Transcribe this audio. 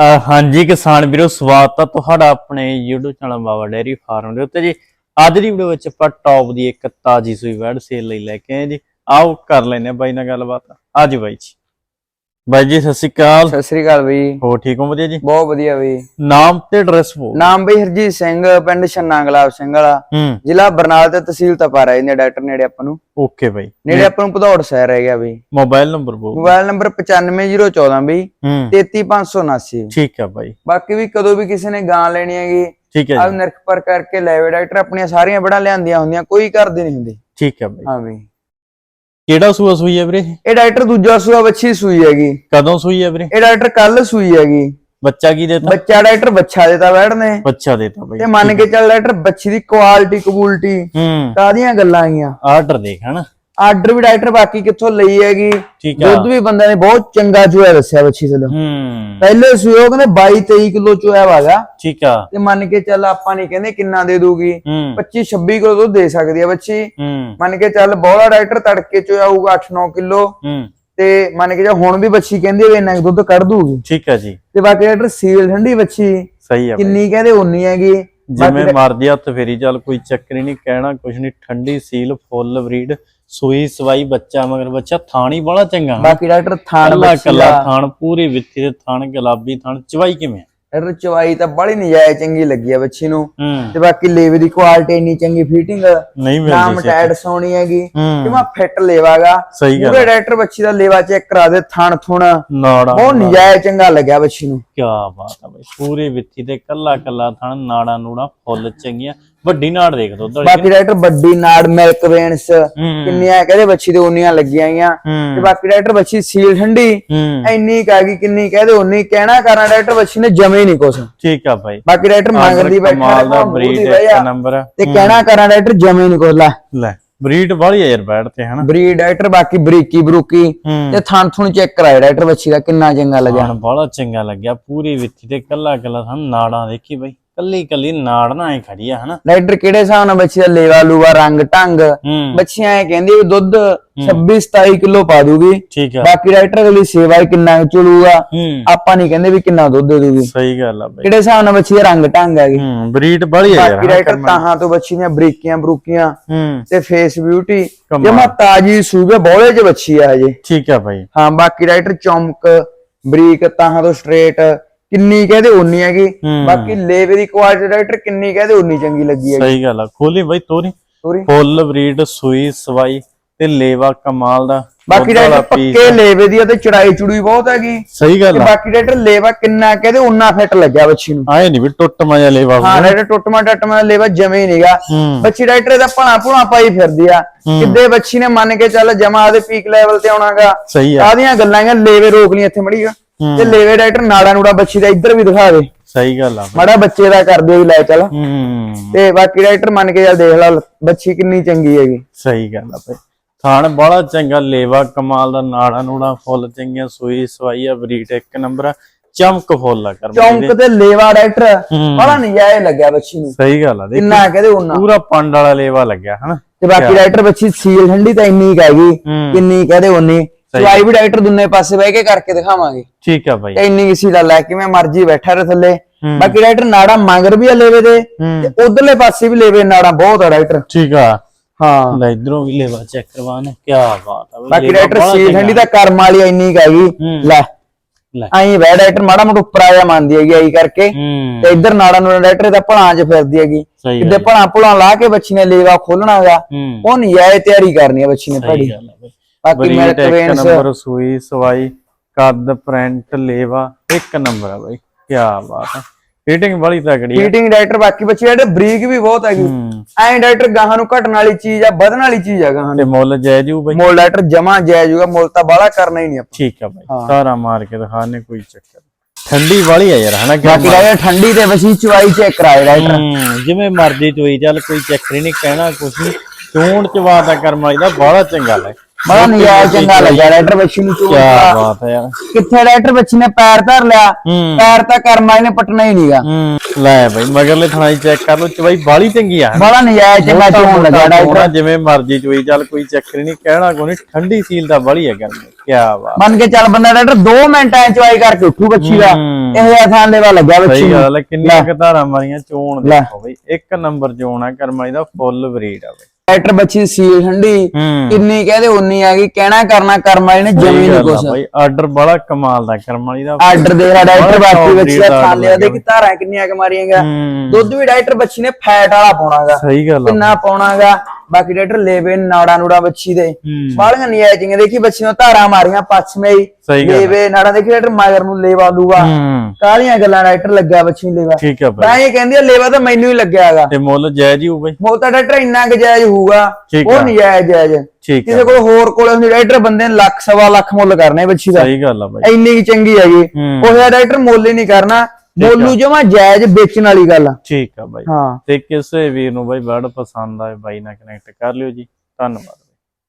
ਅਹ ਹਾਂਜੀ ਕਿਸਾਨ ਵੀਰੋ, ਸਵਾਗਤ ਹੈ ਤੁਹਾਡਾ ਆਪਣੇ YouTube channel Baba dairy farm ਦੇ ਉੱਤੇ ਜੀ। ਅੱਜ ਦੀ ਵੀਡੀਓ ਵਿੱਚ ਆਪਾਂ ਟੌਪ ਦੀ ਇੱਕ ਤਾਜੀ ਸੂਈ ਵੈੜ ਸੇਲ ਲਈ ਲੈ ਕੇ ਆਏ ਜੀ। ਆਓ ਕਰ ਲੈਨੇ ਆ ਬਾਈ ਨਾਲ ਗੱਲਬਾਤ। ਆ ਜੀ ਬਾਈ ਜੀ। ਬਾਈ ਜੀ ਸਤਿ ਸ਼੍ਰੀ ਅਕਾਲ। ਸਤਿ ਸ੍ਰੀ ਅਕਾਲ ਬਈ। ਹੋ ਠੀਕ ਹੋ ਵਧੀਆ ਜੀ? ਬਹੁਤ ਵਧੀਆ ਬਈ। ਨਾਮ ਤੇ ਐਡਰੈਸ ਬੋਲ। ਨਾਮ ਬਈ ਹਰਜੀਤ ਸਿੰਘ ਪਿੰਡ ਛੰਨਾ ਗੁਲਾਬ ਸਿੰਘ ਵਾਲਾ। ਜ਼ਿਲ੍ਹਾ ਬਰਨਾਲਾ ਤੇ ਤਹਿਸੀਲ ਤਪਾਰਾ ਇਹਨੇ ਡਾਕਟਰ ਨੇੜੇ ਆਪਾਂ ਨੂੰ। ਓਕੇ ਬਾਈ। ਨੇੜੇ ਆਪਾਂ ਨੂੰ ਭਦੌੜ ਸ਼ਹਿਰ ਰਹਿ ਗਿਆ ਬਈ। ਮੋਬਾਈਲ ਨੰਬਰ ਬੋਲ। ਮੋਬਾਈਲ ਨੰਬਰ 95014 ਬਈ। ਹੂੰ। 33579 ਠੀਕ ਹੈ ਬਾਈ। ਬਾਕੀ ਵੀ ਕਦੋਂ ਵੀ ਕਿਸੇ ਨੇ ਗਾਂ ਲੈਣੀ ਹੈਗੀ ਠੀਕ ਹੈ ਜੀ। ਨਿਰਖ ਪਰ ਕਰਕੇ ਲੈਵੇ ਡਾਕਟਰ ਆਪਣੀਆਂ ਸਾਰੀਆਂ ਬੜਾ ਲਿਆਂਦੀਆਂ ਹੁੰਦੀਆਂ ਕੋਈ ਘਰ ਦੀ ਨਹੀਂ ਹੁੰਦੀ। ਠੀਕ ਹੈ ਬਾਈ। ਹਾਂ ਬਈ। ਕਿਹੜਾ ਸੂਆ ਸੂਈ ਹੈ ਵੀਰੇ ਇਹ? ਡਾਕਟਰ ਦੂਜਾ ਸੂਆ ਬੱਚੀ ਸੂਈ ਹੈਗੀ। ਕਦੋਂ ਸੂਈ ਹੈ ਵੀਰੇ? ਇਹ ਡਾਕਟਰ ਕੱਲ ਸੂਈ ਹੈਗੀ। ਬੱਚਾ ਕੀ ਦੇਤਾ? ਬੱਚਾ ਡਾਕਟਰ ਬੱਚਾ ਦੇਤਾ ਬੈਠਨੇ। ਬੱਚਾ ਦੇਤਾ ਬਾਈ। ਤੇ ਮੰਨ ਕੇ ਚੱਲ ਡਾਕਟਰ ਬੱਚੀ ਦੀ ਕੁਆਲਿਟੀ ਕਬੂਲਟੀ ਹੂੰ। ਕਾਦੀਆਂ ਗੱਲਾਂ ਆਈਆਂ? ਆਰਡਰ ਦੇਖ ਹਨਾ? ਆਰਡਰ ਵੀ ਡਾਕਟਰ ਬਾਕੀ ਕਿੱਥੋਂ ਲਈ ਹੈਗੀ? ਆ। ਦੁੱਧ ਵੀ ਬੰਦੇ ਨੇ ਬਹੁਤ ਚੰਗਾ ਚੋਇਆ ਦੱਸਿਆ ਬੱਚੀ ਹੂੰ। ਪਹਿਲੇ ਸੂਏ ਕਹਿੰਦੇ 22 23 ਕਿਲੋ ਚੋਇਆ ਵਾਗਾ। ਠੀਕ ਆ। ਤੇ ਮੰਨ ਕੇ ਚੱਲ ਆਪਾਂ ਨਹੀਂ ਕਹਿੰਦੇ ਕਿੰਨਾ ਦੇ ਦੂਗੀ। ਹੂੰ। 25 26 ਕਿਲੋ ਦੁੱਧ ਦੇ ਸਕਦੀ ਹੈ ਬੱਚੀ। ਮੰਨ ਕੇ ਚੱਲ ਬੋਲਾ ਡਾਕਟਰ ਤੜਕੇ ਚੋਇਆ ਹੋਊਗਾ 8-9 ਕਿਲੋ। ਹੂੰ। ਤੇ ਮੰਨ ਕੇ ਚੱਲ ਹੁਣ ਵੀ ਬੱਚੀ ਕਹਿੰਦੀ ਵੀ ਇੰਨਾ ਦੁੱਧ ਕੱਢ ਦੂਗੀ। ਠੀਕ ਆ ਜੀ। ਤੇ ਬਾਕੀ ਡਾਕਟਰ ਸੀਲ ਠੰਡੀ ਬੱਚੀ। ਸਹੀ ਆ। ਕਿੰਨੀ ਕਹਿੰਦੇ ਉਨੀ ਹੈਗੀ। ਜਿਵੇਂ ਮਰਦੀ ਹੱਥ ਫੇਰੀ ਚੱਲ ਕੋਈ ਚੱਕਰ ਨਹੀਂ ਕਹਿਣਾ ਕੁਛ ਨਹੀਂ ਠੰਡੀ ਸੀਲ ਫੁੱਲ ਬਰੀਡ। ਸੂਈ ਸਵਾਈ ਬੱਚਾ ਮਗਰ ਬੱਚਾ ਥਾਣ ਹੀ ਬੜਾ ਚੰਗਾ। ਬਾਕੀ ਡਾਕਟਰ ਥਾਣ ਕੱਲਾ ਥਾਣ ਪੂਰੀ ਵਿੱਥੀ ਦੇ ਥਾਣ ਗੁਲਾਬੀ ਥਾਣ ਚਵਾਈ ਕਿਵੇਂ? ਡਾਕਟਰ ਚਵਾਈ ਤਾਂ ਬੜੀ ਨਜਾਇਜ਼ ਚੰਗੀ ਲੱਗੀ ਆ ਬੱਚੀ ਨੂੰ। ਤੇ ਬਾਕੀ ਲੇਵੇ ਦੀ ਕੁਆਲਿਟੀ ਇੰਨੀ ਚੰਗੀ ਫਿਟਿੰਗ ਨਹੀਂ ਨਾਮ ਮਿਲਦੀ ਟੈਡ ਸੋਣੀ ਹੈਗੀ। ਕਿਵੇਂ ਫਿੱਟ ਲੇਵਾਗਾ ਪੂਰੇ ਡਾਕਟਰ ਬੱਚੀ ਦਾ ਲੇਵਾ ਚੈੱਕ ਕਰਾ ਦੇ ਥਣ ਥੁਣ। ਬਹੁਤ ਨਜਾਇਜ਼ ਚੰਗਾ ਲੱਗਿਆ ਬੱਚੀ ਨੂੰ। ਕੀ ਬਾਤ ਆ ਬਈ ਪੂਰੀ ਵਿੱਥੀ ਤੇ ਕੱਲਾ ਕੱਲਾ ਥਾਣ ਨਾੜਾ ਨੂੜਾ ਫੁੱਲ ਚੰਗੀਆਂ। ਵੱਡੀ ਨਾੜ ਦੇਖ ਦੋ ਉਧਰ ਬਾਕੀ ਡਾਕਟਰ ਵੱਡੀ ਨਾੜ ਮਿਲਕ ਵੇਨਸ ਕਿੰਨੀਆਂ ਕਹਿੰਦੇ ਬੱਚੀ ਦੇ ਉਨੀਆਂ ਲੱਗੀਆਂ ਆਈਆਂ। ਤੇ ਬਾਕੀ ਡਾਕਟਰ ਬੱਚੀ ਸੀਲ ਠੰਡੀ ਇੰਨੀ ਕਾਗੀ ਕਿੰਨੀ ਕਹਦੇ ਉਨੀ ਕਹਿਣਾ ਕਰਾਂ ਡਾਕਟਰ ਬੱਚੀ ਨੇ ਜਮੇ ਨਹੀਂ ਕੁਛ। ਠੀਕ ਆ ਬਾਈ ਬਾਕੀ ਡਾਕਟਰ ਮੰਗਦੀ ਬੈਠਾ ਕਮਾਲ ਦਾ ਬਰੀਡ ਇੱਕ। ਨੰਬਰ ਤੇ ਕਹਿਣਾ ਕਰਾਂ ਡਾਕਟਰ ਜਮੇ ਨਹੀਂ ਕੁਛ ਲੈ। ਬਰੀਡ ਵਾਲੀ ਆ ਯਾਰ ਬੈਠ ਤੇ ਹਨਾ? ਬਰੀਡ ਡਾਕਟਰ ਬਾਕੀ ਬਰੀਕੀ ਬਰੂਕੀ ਤੇ ਥਣ ਥੁਣ ਚੈੱਕ ਕਰਾਇਆ ਡਾਕਟਰ ਬੱਚੀ ਦਾ ਕਿੰਨਾ ਚੰਗਾ ਲੱਗਿਆ। ਹਾਂ ਬੜਾ ਚੰਗਾ ਲੱਗਿਆ ਪੂਰੀ ਵਿੱਥੀ ਤੇ ਕੱਲਾ ਕੱਲਾ ਸਾਨੂੰ ਨਾੜਾਂ ਦੇਖੀ ਬਾਈ। ਕੱਲੀ ਕੱਲੀ ਨਾੜ ਨਾ ਐ ਖੜੀ ਆ ਹਨਾ? ਡਾਕਟਰ ਕਿਹੜੇ ਹਿਸਾਬ ਨਾਲ ਬੱਚੀ ਦਾ ਲੇਵਾ ਲੂਵਾ ਰੰਗ ਢੰਗ? ਹੂੰ। ਬੱਚੀਆਂ ਐ ਕਹਿੰਦੀ ਵੀ ਦੁੱਧ 26 27 ਕਿਲੋ ਪਾ ਦੂਗੀ। ਠੀਕ ਆ। ਬਾਕੀ ਡਾਕਟਰ ਅਗਲੀ ਸੇਵਾ ਹੀ ਕਿੰਨਾ ਕੁ ਚਲੂਗਾ। ਹੂੰ। ਆਪਾਂ ਨਹੀਂ ਕਹਿੰਦੇ ਵੀ ਕਿੰਨਾ ਦੁੱਧ ਦੇ ਦੂਗੀ। ਸਹੀ ਗੱਲ ਆ ਬਾਈ। ਕਿਹੜੇ ਹਿਸਾਬ ਨਾਲ ਬੱਚੀ ਦਾ ਰੰਗ ਢੰਗ ਹੈਗੀ ਹੂੰ ਬਰੀਡ ਵਾਲੀ ਆ ਯਾਰ ਬਾਕੀ ਹਨਾ ਡਾਕਟਰ ਕਰਮਾਂ ਤਾਹਾਂ ਤੋਂ ਬੱਚੀ ਦੀਆਂ ਬਰੀਕੀਆਂ ਬਰੂਕੀਆਂ ਹੂੰ। ਤੇ ਫੇਸ ਬਿਊਟੀ ਕਮਾਲ। ਜਮਾ ਤਾਜੀ ਸੂਗੇ ਬੋਲੇ ਚ ਬੱਚੀ ਆ ਹਜੇ ਠੀਕ ਆ ਬਾਈ। ਹਾਂ ਬਾਕੀ ਡਾਕਟਰ ਚੌਂਕ ਬਰੀਕ ਤਾਹਾਂ ਤੋਂ ਸਟ੍ਰੇਟ ਕਿੰਨੀ ਕਹਦੇ ਉਨੀ ਹੈਗੀ। ਹੂੰ। ਬਾਕੀ ਲੇਵੇ ਦੀ ਕੁਆਲਿਟੀ ਡਾਕਟਰ ਕਿੰਨੀ ਕਹਦੇ ਉਨੀ ਚੰਗੀ ਲੱਗੀ ਹੈਗੀ। ਸਹੀ ਗੱਲ ਆ। ਖੋਲੀ ਬਾਈ ਤੋਰੀ। ਫੁੱਲ ਬਰੀਡ ਸੂਈ ਸਵਾਈ ਤੇ ਲੇਵਾ ਕਮਾਲ ਦਾ। ਬਾਕੀ ਡਾਕਟਰ ਪੱਕੇ ਲੇਵੇ ਦੀ ਤੇ ਚੜਾਈ ਚੁੜੀ ਬਹੁਤ ਹੈਗੀ। ਸਹੀ ਗੱਲ ਆ। ਬਾਕੀ ਡਾਕਟਰ ਲੇਵਾ ਕਿੰਨਾ ਕਹਦੇ ਉਨਾ ਫਿੱਟ ਲੱਗਿਆ ਬੱਚੀ ਨੂੰ। ਆਏ ਨਹੀਂ ਵੀ ਟੁੱਟ ਮਜਾ ਲੇਵਾ ਹਾਂ ਡਾਕਟਰ ਟੁੱਟਮਾ ਟੱਟਮਾ ਲੇਵਾ ਜਮੇ ਹੀ ਨਹੀਂਗਾ ਹੂੰ। ਬੱਚੀ ਡਾਕਟਰ ਦਾ ਭਣਾ ਭੁਣਾ ਪਾਈ ਫਿਰਦੀ ਆ। ਕਿੱਦੇ ਬੱਚੀ ਨੇ ਮੰਨ ਕੇ ਚੱਲ ਜਮਾ ਦੇ ਪੀਕ ਲੈਵਲ ਤੇ ਆਉਣਾਗਾ। ਸਹੀ ਆ। ਆਦੀਆਂ ਗੱਲਾਂ ਆ ਲੇਵੇ ਰੋਕ ਲਈ ਇੱਥੇ ਮੜੀਗਾ ਹੂੰ। ਤੇ ਲੇਵੇ ਡਾਕਟਰ ਨਾੜਾ ਨੂੜਾ ਬੱਚੀ ਦਾ ਇੱਧਰ ਵੀ ਦਿਖਾ ਦੇ। ਸਹੀ ਗੱਲ ਆ ਮੜਾ ਬੱਚੇ ਦਾ ਕਰਦੇ ਵੀ ਲੈ ਚੱਲ। ਹੂੰ ਤੇ ਬਾਕੀ ਡਾਕਟਰ ਮੰਨ ਕੇ ਚੱਲ ਦੇਖ ਲਾ ਬੱਚੀ ਕਿੰਨੀ ਚੰਗੀ ਹੈਗੀ। ਸਹੀ ਗੱਲ ਆ ਬਈ। ਥਾਣ ਬੜਾ ਚੰਗਾ ਲੇਵਾ ਕਮਾਲ ਦਾ ਨਾੜਾ ਨੂੜਾ ਫੁੱਲ ਚੰਗੀਆਂ ਸੂਈ ਸਵਾਈ ਆ ਬਰੀਡ ਇੱਕ ਨੰਬਰ ਚਮਕ ਫੁੱਲ ਆ ਕਰ ਚੌਂਕ ਤੇ ਲੇਵਾ ਡਾਕਟਰ। ਬੜਾ ਨਜਾਇਜ਼ ਲੱਗਿਆ ਬੱਚੀ ਨੂੰ। ਸਹੀ ਗੱਲ ਆ ਦੇਖ ਕਿੰਨਾ ਕਹਦੇ ਉਹਨਾਂ ਪੂਰਾ ਪੰਡ ਵਾਲਾ ਲੇਵਾ ਲੱਗਿਆ ਹਨਾ। ਤੇ ਬਾਕੀ ਡਾਕਟਰ ਬੱਚੀ ਸੀਲ ਠੰਡੀ ਤਾਂ ਇੰਨੀ ਹੈਗੀ ਕਿੰਨੀ ਕਹਦੇ ਉਨੀ ਸਵਾਈ ਵੀ ਡਾਕਟਰ ਦੁੰਨੇ ਪਾਸੇ ਬਹਿ ਕੇ ਕਰਕੇ ਦਿਖਾਵਾਂਗੇ। ਠੀਕ ਆ ਬਾਈ। ਤੇ ਇੰਨੀ ਕਿਸੇ ਦਾ ਲੈ ਕਿਵੇਂ ਮਰਜ਼ੀ ਬੈਠਾ ਰਹੇ ਥੱਲੇ। ਬਾਕੀ ਡਾਕਟਰ ਨਾੜਾ ਮੰਗਰ ਵੀ ਆ ਲੇਵੇ ਦੇ ਤੇ ਉਧਰਲੇ ਪਾਸੇ ਵੀ ਲੇਵੇ ਨਾੜਾ ਬਹੁਤ ਆ ਡਾਕਟਰ ਠੀਕ ਆ। ਹਾਂ। ਲੈ ਇਧਰੋਂ ਵੀ ਲੇਵਾ ਚੈੱਕ ਕਰਵਾਣੇ ਕੀ ਬਾਤ ਆ ਬਾਕੀ ਡਾਕਟਰ ਸੀਲ। ਠੰਡੀ ਦਾ ਕਰਮ ਵਾਲੀ ਇੰਨੀ ਕੁ ਹੂੰ। ਲੈ। ਆਈ ਬੈ ਡਾਕਟਰ ਮਾੜਾ ਮੋਟਾ ਉੱਪਰ ਆਇਆ ਮੰਨਦੀ ਹੈਗੀ ਆਈ ਕਰਕੇ। ਤੇ ਇੱਧਰ ਨਾੜਾ ਨੂੰ ਡਾਕਟਰ ਦਾ ਭਲਾਂ 'ਚ ਫਿਰਦੀ ਹੈਗੀ। ਕਿਤੇ ਭਲਾਂ ਭੁਲਾਂ ਲਾ ਕੇ ਬੱਚੀ ਨੇ ਲੇਵਾ ਖੋਲਣਾਗਾ ਉਹ ਨਹੀਂ ਆਏ ਤਿਆਰੀ ਕਰਨੀ ਹੈ ਬੱਚੀ ਨੇ ਬਈ। ਬਾਕੀ ਮਿਲਕ ਇੱਕ ਵੇਨਸ ਨੰਬਰ ਸੂਈ ਸਵਾਈ ਕੱਦ ਪ੍ਰਿੰਟ ਲੇਵਾ ਇੱਕ ਨੰਬਰ ਆ ਬਾਈ ਕੀ ਬਾਤ ਹੈ। ਫੀਟਿੰਗ ਬੜੀ ਤਕੜੀ ਹੈ ਫੀਟਿੰਗ ਡਾਕਟਰ ਬਾਕੀ ਬੱਚੇ ਜਿਹੜੇ ਬਰੀਕ ਵੀ ਬਹੁਤ ਹੈਗੀ। ਹੂੰ। ਐਂ ਡਾਕਟਰ ਗਾਹਾਂ ਨੂੰ ਘਟਣ ਵਾਲੀ ਚੀਜ਼ ਆ ਵਧਣ ਵਾਲੀ ਚੀਜ਼ ਆ ਗਾਹਾਂ ਨੂੰ। ਤੇ ਮੁੱਲ ਜੈ ਜੂ ਬਾਈ? ਮੋਲ ਡਾਕਟਰ ਜਮਾ ਜਾਇਜ਼ ਹੋਊਗਾ ਮੁੱਲ ਤਾਂ ਬਾਹਲਾ ਕਰਨਾ ਹੀ ਨਹੀਂ ਆਪਾਂ। ਠੀਕ ਆ ਬਾਈ। ਸਾਰਾ ਮਾਰ ਕੇ ਦਿਖਾਣੇ ਕੋਈ ਚੱਕਰ ਨੀ। ਠੰਡੀ ਵਾਲੀ ਆ ਯਾਰ ਹਨਾ ਬਾਕੀ ਕਿ ਠੰਡੀ ਤੇ ਵਸੀ ਚਵਾਈ ਚੈੱਕ ਕਰਾਏ ਡਾਕਟਰ ਹੂੰ ਜਿਵੇਂ ਮਰਜ਼ੀ ਚੋਈ ਚੱਲ ਕੋਈ ਚੱਕਰ ਹੀ ਨਹੀਂ ਕਹਿਣਾ ਕੁਛ ਨਹੀਂ। ਚੋਣ ਚਵਾ ਦਾ ਕਰਮ ਵਾਲੀ ਦਾ ਬੜਾ ਚੰਗਾ ਲੈ। ਬੜਾ ਨਜ਼ਾਰਾ ਚੰਗਾ ਲੱਗਾ ਡਾਕਟਰ ਬੱਚੀ ਨੂੰ ਕੀ ਬਾਤ ਹੈ ਯਾਰ। ਕਿੱਥੇ ਡਾਕਟਰ ਬੱਚੀ ਨੇ ਪੈਰ ਧਰ ਲਿਆ ਪੈਰ ਤਾਂ ਕਰਮਾ ਨੇ ਪਟਣਾ ਹੀ ਨਹੀਂਗਾ ਲੈ ਬਈ ਮਗਰਲੇ ਥਣਾਈ ਚੈੱਕ ਕਰ ਲੋ ਚਵਾਈ ਬਾਲੀ ਚੰਗੀ ਆ। ਬੜਾ ਨਜ਼ਾਰਾ ਚੰਗਾ ਚੋਣ ਲੱਗਾ ਡਾਕਟਰ ਜਿਵੇਂ ਮਰਜ਼ੀ ਚੋਈ ਚੱਲ ਕੋਈ ਚੱਕਰ ਨਹੀਂ ਕਹਿਣਾ ਕੋਈ ਨੀ, ਠੰਡੀ ਸੀਲ ਦਾ ਬਾਲੀ ਹੈ ਗੱਲ ਕੀ ਬਾਤ। ਮੰਨ ਕੇ ਚੱਲ ਬੰਦਾ ਡਾਕਟਰ 2 ਮਿੰਟਾਂ ਚ ਚਵਾਈ ਕਰਕੇ ਉੱਠੂ ਬੱਚੀ ਦਾ। ਇਹ ਆਸਾਨ ਲੈਵਾ ਲੱਗਾ ਬੱਚੀ ਸਹੀ ਨੂੰ। ਗੱਲ ਕਿੰਨੀਆਂ ਕਧਾਰਾਂ ਮਾਰੀਆਂ ਚੋਣ। ਦੇਖੋ ਬਈ ਇੱਕ ਨੰਬਰ ਚੋਣ ਆ ਕਰਮਾਈ ਦਾ ਫੁੱਲ ਬਰੀਡ ਆ ਬਈ। ਡਾਕਟਰ ਬੱਚੀ ਸੀਲ ਠੰਡੀ ਕਿੰਨੀ ਕਹਦੇ ਉਨੀ ਆ ਗਈ ਕਹਿਣਾ ਕਰਨਾ ਕਰਮ ਵਾਲੀ ਨੇ ਜਮੀ ਨਹੀਂ ਕੁਛ। ਬਈ ਆਰਡਰ ਬੜਾ ਕਮਾਲ ਦਾ ਕਰਮਾਈ ਦਾ। ਆਰਡਰ ਦੇ ਬਾਕੀ top ਬੱਚੀ ਦਾ ਥਾਲੇ ਉਹਦੇ ਕਿ ਧਾਰਾਂ ਕਿੰਨੀਆਂ ਕੁ ਮਾਰੀਆਂਗਾ ਹੂੰ। ਦੁੱਧ ਵੀ ਡਾਕਟਰ ਬੱਚੀ ਨੇ ਫੈਟ ਵਾਲਾ ਪਾਉਣਾਗਾ ਸਹੀ ਗੱਲ ਕਿੰਨਾ ਪਾਉਣਾਗਾ ਬਾਕੀ ਡਾਕਟਰ ਲੇਵੇ ਨਾੜਾ ਨੂੜਾ ਬੱਚੀ ਦੇ। ਬਾਲੀਆਂ ਨਿਆਜੀਆਂ ਦੇਖੀ ਬੱਚੀ ਨੂੰ ਧਾਰਾਂ ਮਾਰੀਆਂ ਪਛਮੇ ਹੀ। ਲੇਵੇ ਨਾੜਾ ਦੇਖੀ ਡਾਕਟਰ ਮਗਰ ਨੂੰ ਲੇਵਾ ਲੂਗਾ ਕਾਲੀਆਂ ਗੱਲਾਂ ਡਾਕਟਰ ਲੱਗਿਆ ਬੱਚੀ ਨੂੰ ਲੇਵਾ। ਠੀਕ ਆ ਤਾਂ ਇਹ ਕਹਿੰਦੀ ਆ ਲੇਵਾ ਤਾਂ ਮੈਨੂੰ ਹੀ ਲੱਗਿਆ ਹੈਗਾ। ਤੇ ਮੁੱਲ ਜਾਇਜ਼ ਹੀ ਹੋ ਬਈ ਮੋਲ ਤਾਂ ਡਾਕਟਰ ਇੰਨਾ ਕੁ ਜਾਇਜ਼ ਹੋਊਗਾ ਉਹ। ਨਜਾਇਜ਼ ਜਾਇਜ਼ ਠੀਕ ਕਿਸੇ ਕੋਲ ਹੋਰ ਕੋਲ ਹੁੰਦੀ ਡਾਕਟਰ ਬੰਦੇ ਨੇ ਲੱਖ ਸਵਾ ਲੱਖ ਮੁੱਲ ਕਰਨੇ ਬੱਚੀ ਦਾ। ਸਹੀ ਗੱਲ ਆ ਬਈ ਇੰਨੀ ਕੁ ਚੰਗੀ ਹੈਗੀ। ਉਹ ਡਾਕਟਰ ਮੁੱਲ ਹੀ ਨਹੀਂ ਕਰਨਾ। ਮੋਲੂ ਜਮਾ ਜਾਇਜ਼ ਵੇਚਣ ਵਾਲੀ ਗੱਲ ਆ। ਠੀਕ ਆ ਬਾਈ। ਹਾਂ। ਤੇ ਕਿਸੇ ਵੀਰ ਨੂੰ ਬਾਈ ਬਰਡ ਪਸੰਦ ਆਏ ਬਾਈ ਨਾਲ ਕਨੈਕਟ ਕਰ ਲਿਓ ਜੀ। ਧੰਨਵਾਦ।